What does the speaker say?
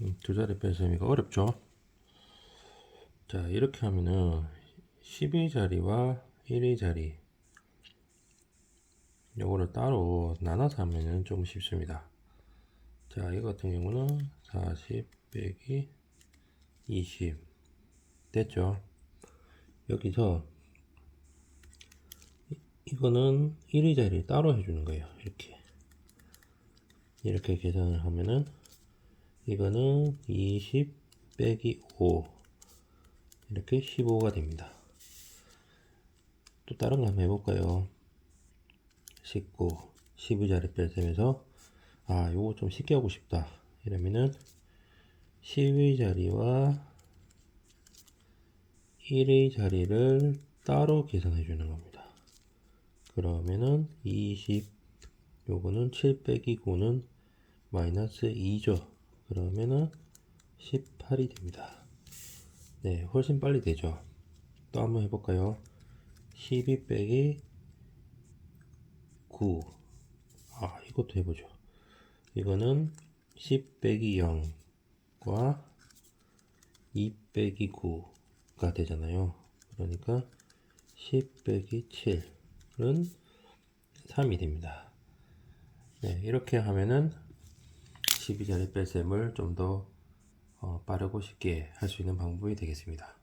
음, 두 자리 뺄셈이가 어렵죠? 자, 이렇게 하면은 12자리와 1의 자리 요거를 따로 나눠서 하면은 좀 쉽습니다. 자, 이거 같은 경우는 40 빼기 20 됐죠? 여기서 이- 이거는 1의 자리 따로 해주는 거예요. 이렇게 이렇게 계산을 하면은 이거는 20 빼기 5 이렇게 15가 됩니다. 또 다른 거 한번 해볼까요? 19, 12자리 뺄셈에서 아 요거 좀 쉽게 하고 싶다 이러면은 12 자리와 1의 자리를 따로 계산해 주는 겁니다. 그러면은 20 요거는 7 빼기 9는 마이너스 2죠. 그러면은 18이 됩니다. 네, 훨씬 빨리 되죠. 또 한번 해볼까요? 12 빼기 9. 아, 이것도 해보죠. 이거는 10 빼기 0과 2 빼기 9가 되잖아요. 그러니까 10 빼기 7은 3이 됩니다. 네, 이렇게 하면은 12자리 뺄셈을 좀더 어, 빠르고 쉽게 할 수 있는 방법이 되겠습니다.